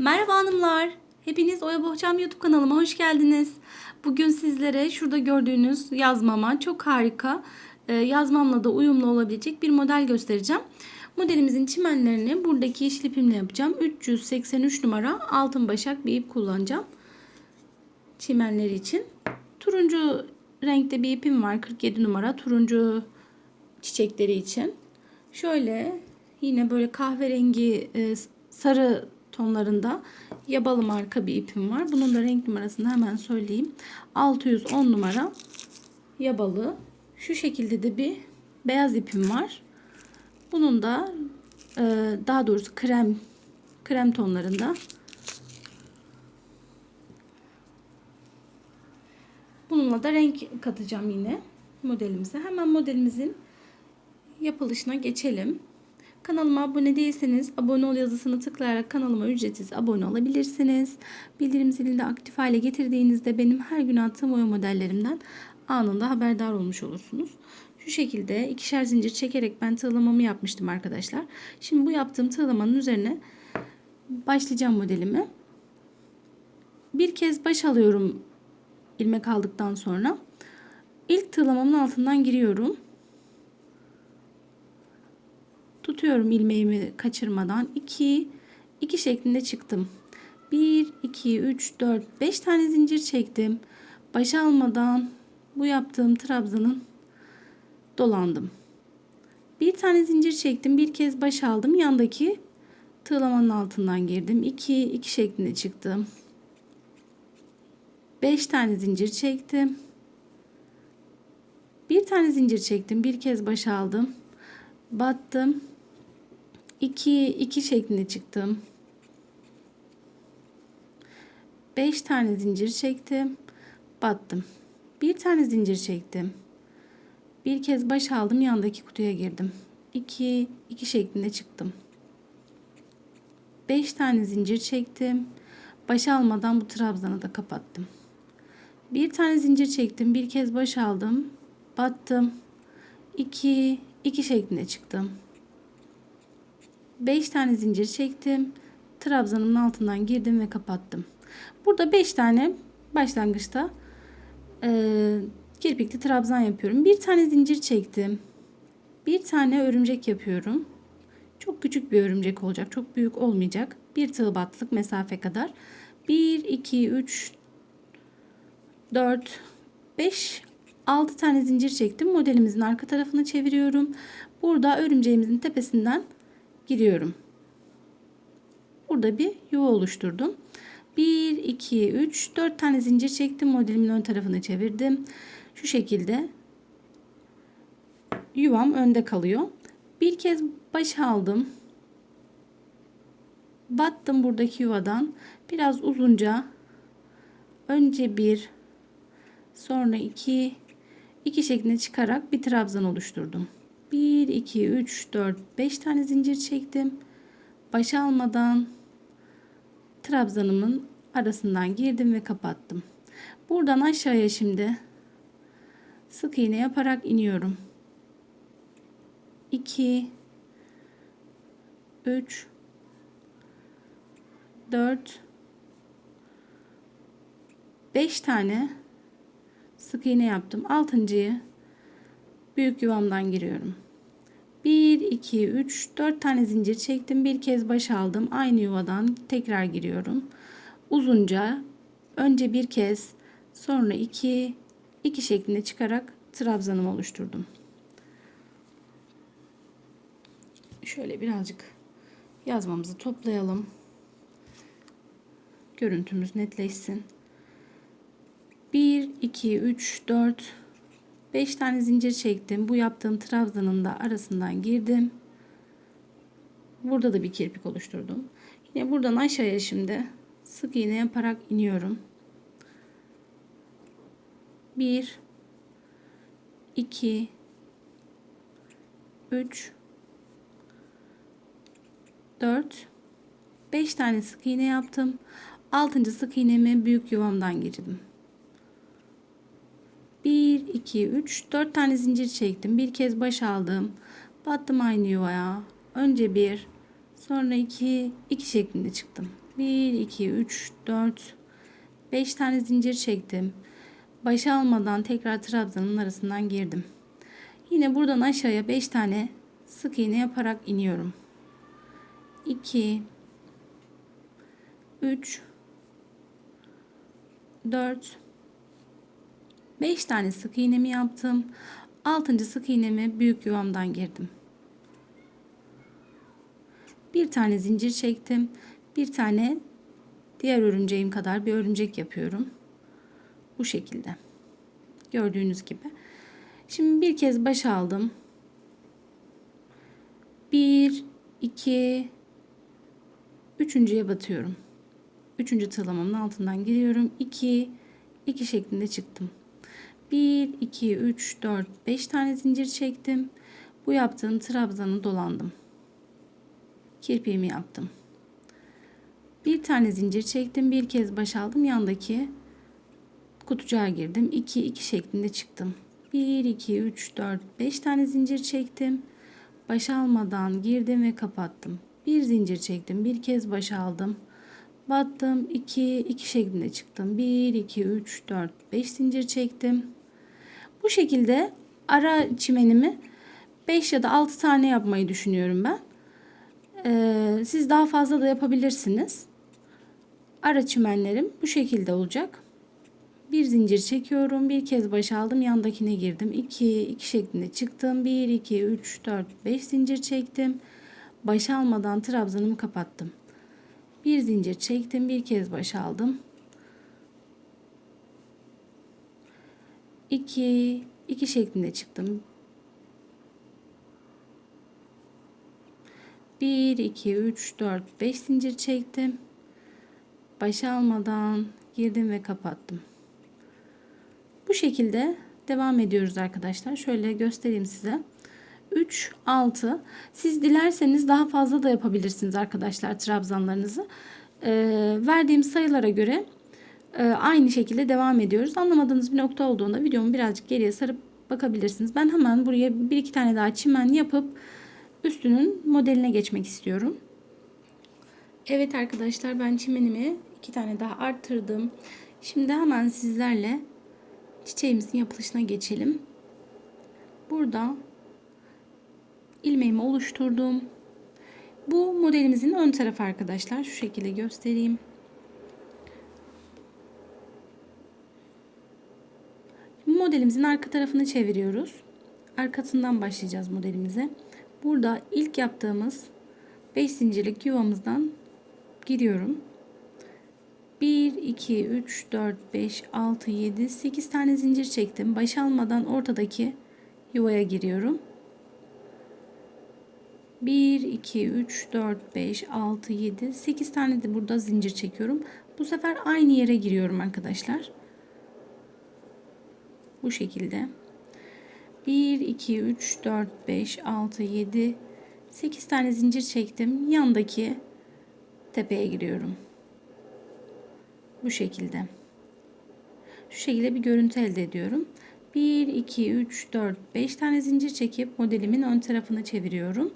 Merhaba hanımlar. Hepiniz Oya Bohçam YouTube kanalıma hoş geldiniz. Bugün sizlere şurada gördüğünüz yazmama çok harika e, yazmamla da uyumlu olabilecek bir model göstereceğim. Modelimizin çimenlerini buradaki yeşil ipimle yapacağım. 383 numara altın başak bir ip kullanacağım. Çimenleri için. Turuncu renkte bir ipim var. 47 numara turuncu çiçekleri için. Şöyle yine böyle kahverengi e, sarı tonlarında yabalı marka bir ipim var. Bunun da renk numarasını hemen söyleyeyim. 610 numara yabalı. Şu şekilde de bir beyaz ipim var. Bunun da e, daha doğrusu krem krem tonlarında. Bununla da renk katacağım yine modelimize. Hemen modelimizin yapılışına geçelim. Kanalıma abone değilseniz abone ol yazısını tıklayarak kanalıma ücretsiz abone olabilirsiniz. Bildirim zilini de aktif hale getirdiğinizde benim her gün attığım oyun modellerimden anında haberdar olmuş olursunuz. Şu şekilde ikişer zincir çekerek ben tığlamamı yapmıştım arkadaşlar. Şimdi bu yaptığım tığlamanın üzerine başlayacağım modelimi. Bir kez baş alıyorum ilmek aldıktan sonra. İlk tığlamamın altından giriyorum. Tutuyorum ilmeğimi kaçırmadan. 2 2 şeklinde çıktım. 1 2 3 4 5 tane zincir çektim. Baş almadan bu yaptığım trabzanın dolandım. Bir tane zincir çektim. Bir kez baş aldım. Yandaki tığlamanın altından girdim. 2 2 şeklinde çıktım. 5 tane zincir çektim. Bir tane zincir çektim. Bir kez baş aldım. Battım. 2 2 şeklinde çıktım. 5 tane zincir çektim. Battım. Bir tane zincir çektim. Bir kez baş aldım. Yandaki kutuya girdim. 2 2 şeklinde çıktım. 5 tane zincir çektim. Baş almadan bu trabzanı da kapattım. Bir tane zincir çektim. Bir kez baş aldım. Battım. 2 2 şeklinde çıktım. 5 tane zincir çektim. Trabzanımın altından girdim ve kapattım. Burada 5 tane başlangıçta e, kirpikli trabzan yapıyorum. Bir tane zincir çektim. Bir tane örümcek yapıyorum. Çok küçük bir örümcek olacak. Çok büyük olmayacak. Bir tığ batlık mesafe kadar. 1, 2, 3, 4, 5, 6 tane zincir çektim. Modelimizin arka tarafını çeviriyorum. Burada örümceğimizin tepesinden giriyorum. Burada bir yuva oluşturdum. 1, 2, 3, 4 tane zincir çektim. Modelimin ön tarafını çevirdim. Şu şekilde yuvam önde kalıyor. Bir kez baş aldım. Battım buradaki yuvadan. Biraz uzunca önce bir sonra iki iki şeklinde çıkarak bir trabzan oluşturdum. 1, 2, 3, 4, 5 tane zincir çektim. Baş almadan trabzanımın arasından girdim ve kapattım. Buradan aşağıya şimdi sık iğne yaparak iniyorum. 2 3 4 5 tane sık iğne yaptım. Altıncıyı büyük yuvamdan giriyorum. 1 2 3 4 tane zincir çektim. Bir kez baş aldım. Aynı yuvadan tekrar giriyorum. Uzunca önce bir kez sonra 2 2 şeklinde çıkarak trabzanımı oluşturdum. Şöyle birazcık yazmamızı toplayalım. Görüntümüz netleşsin. 1 2 3 4 5 tane zincir çektim. Bu yaptığım trabzanın da arasından girdim. Burada da bir kirpik oluşturdum. Yine buradan aşağıya şimdi sık iğne yaparak iniyorum. 1 2 3 4 5 tane sık iğne yaptım. 6. sık iğnemi büyük yuvamdan girdim. 1 2 3 4 tane zincir çektim. Bir kez baş aldım. Battım aynı yuvaya. Önce bir, sonra iki, iki şeklinde çıktım. 1 2 3 4 5 tane zincir çektim. Başa almadan tekrar trabzanın arasından girdim. Yine buradan aşağıya 5 tane sık iğne yaparak iniyorum. 2 3 4 5 tane sık iğnemi yaptım. 6. sık iğnemi büyük yuvamdan girdim. Bir tane zincir çektim. Bir tane diğer örümceğim kadar bir örümcek yapıyorum. Bu şekilde. Gördüğünüz gibi. Şimdi bir kez baş aldım. 1 2 üçüncüye batıyorum. Üçüncü tığlamamın altından giriyorum. 2 2 şeklinde çıktım. 1 2 3 4 5 tane zincir çektim. Bu yaptığım trabzanı dolandım. Kirpiğimi yaptım. Bir tane zincir çektim. Bir kez baş aldım. Yandaki kutucuğa girdim. 2 2 şeklinde çıktım. 1 2 3 4 5 tane zincir çektim. Baş almadan girdim ve kapattım. Bir zincir çektim. Bir kez baş aldım. Battım. 2 2 şeklinde çıktım. 1 2 3 4 5 zincir çektim. Bu şekilde ara çimenimi 5 ya da 6 tane yapmayı düşünüyorum ben. Ee, siz daha fazla da yapabilirsiniz. Ara çimenlerim bu şekilde olacak. Bir zincir çekiyorum. Bir kez baş aldım. Yandakine girdim. 2 2 şeklinde çıktım. 1 2 3 4 5 zincir çektim. Baş almadan trabzanımı kapattım. Bir zincir çektim. Bir kez baş aldım. 2 2 şeklinde çıktım. 1 2 3 4 5 zincir çektim. Baş almadan girdim ve kapattım. Bu şekilde devam ediyoruz arkadaşlar. Şöyle göstereyim size. 3 6 siz dilerseniz daha fazla da yapabilirsiniz arkadaşlar trabzanlarınızı. Ee, verdiğim sayılara göre aynı şekilde devam ediyoruz. Anlamadığınız bir nokta olduğunda videomu birazcık geriye sarıp bakabilirsiniz. Ben hemen buraya bir iki tane daha çimen yapıp üstünün modeline geçmek istiyorum. Evet arkadaşlar ben çimenimi iki tane daha arttırdım. Şimdi hemen sizlerle çiçeğimizin yapılışına geçelim. Burada ilmeğimi oluşturdum. Bu modelimizin ön tarafı arkadaşlar. Şu şekilde göstereyim. Modelimizin arka tarafını çeviriyoruz. Arkasından başlayacağız modelimize. Burada ilk yaptığımız 5 zincirlik yuvamızdan giriyorum. 1, 2, 3, 4, 5, 6, 7, 8 tane zincir çektim. Baş almadan ortadaki yuvaya giriyorum. 1, 2, 3, 4, 5, 6, 7, 8 tane de burada zincir çekiyorum. Bu sefer aynı yere giriyorum arkadaşlar. Bu şekilde. 1, 2, 3, 4, 5, 6, 7, 8 tane zincir çektim. Yandaki tepeye giriyorum. Bu şekilde. Şu şekilde bir görüntü elde ediyorum. 1, 2, 3, 4, 5 tane zincir çekip modelimin ön tarafını çeviriyorum.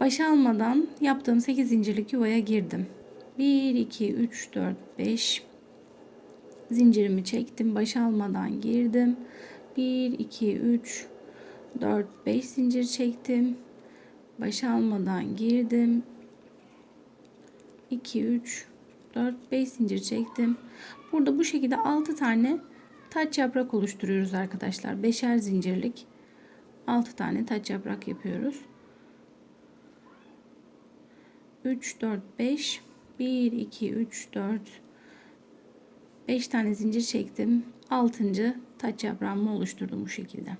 Baş almadan yaptığım 8 zincirlik yuvaya girdim. 1, 2, 3, 4, 5 zincirimi çektim. Baş almadan girdim. 1, 2, 3, 4, 5 zincir çektim. Baş almadan girdim. 2, 3, 4, 5 zincir çektim. Burada bu şekilde 6 tane taç yaprak oluşturuyoruz arkadaşlar. Beşer zincirlik 6 tane taç yaprak yapıyoruz. 3, 4, 5, 1, 2, 3, 4, 5 tane zincir çektim. 6. taç yaprağımı oluşturdum bu şekilde.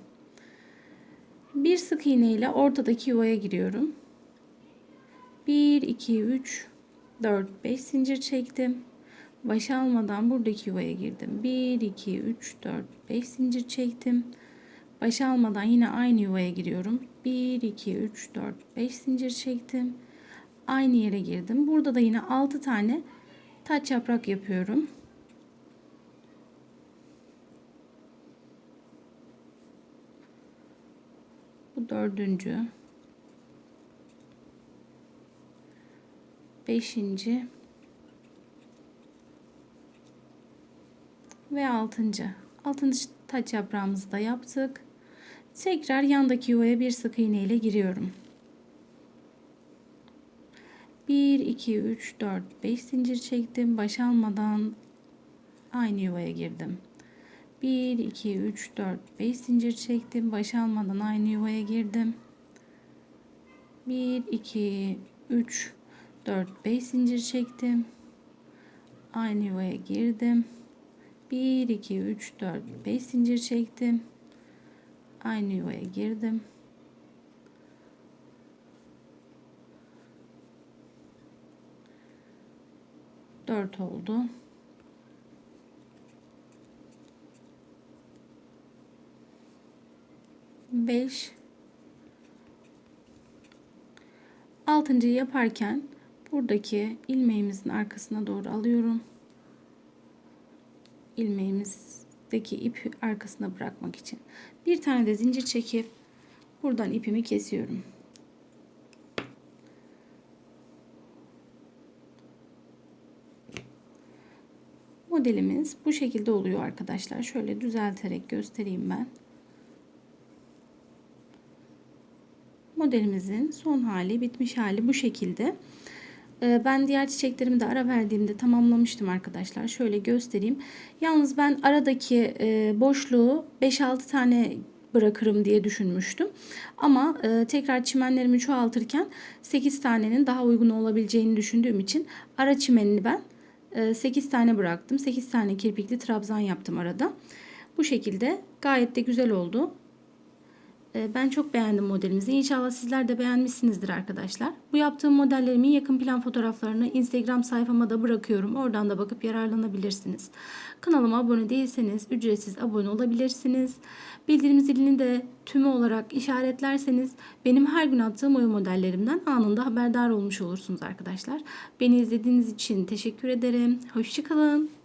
Bir sık iğne ile ortadaki yuvaya giriyorum. 1, 2, 3, 4, 5 zincir çektim. Baş almadan buradaki yuvaya girdim. 1, 2, 3, 4, 5 zincir çektim. Baş almadan yine aynı yuvaya giriyorum. 1, 2, 3, 4, 5 zincir çektim. Aynı yere girdim. Burada da yine 6 tane taç yaprak yapıyorum. Dördüncü. beşinci ve altıncı. Altıncı taç yaprağımızı da yaptık. Tekrar yandaki yuvaya bir sık iğne ile giriyorum. 1, 2, 3, 4, 5 zincir çektim. Baş almadan aynı yuvaya girdim. 1, 2, 3, 4, 5 zincir çektim. Baş almadan aynı yuvaya girdim. 1, 2, 3, 4, 5 zincir çektim. Aynı yuvaya girdim. 1, 2, 3, 4, 5 zincir çektim. Aynı yuvaya girdim. Dört oldu. Beş. Altıncıyı yaparken buradaki ilmeğimizin arkasına doğru alıyorum. ilmeğimizdeki ipi arkasına bırakmak için. Bir tane de zincir çekip buradan ipimi kesiyorum. Modelimiz bu şekilde oluyor arkadaşlar. Şöyle düzelterek göstereyim ben. Modelimizin son hali, bitmiş hali bu şekilde. Ee, ben diğer çiçeklerimi de ara verdiğimde tamamlamıştım arkadaşlar. Şöyle göstereyim. Yalnız ben aradaki e, boşluğu 5-6 tane bırakırım diye düşünmüştüm. Ama e, tekrar çimenlerimi çoğaltırken 8 tanenin daha uygun olabileceğini düşündüğüm için ara çimenini ben 8 tane bıraktım. 8 tane kirpikli trabzan yaptım arada. Bu şekilde gayet de güzel oldu. Ben çok beğendim modelimizi. İnşallah sizler de beğenmişsinizdir arkadaşlar. Bu yaptığım modellerimin yakın plan fotoğraflarını Instagram sayfama da bırakıyorum. Oradan da bakıp yararlanabilirsiniz. Kanalıma abone değilseniz ücretsiz abone olabilirsiniz. Bildirim zilini de tümü olarak işaretlerseniz benim her gün attığım oyun modellerimden anında haberdar olmuş olursunuz arkadaşlar. Beni izlediğiniz için teşekkür ederim. Hoşçakalın.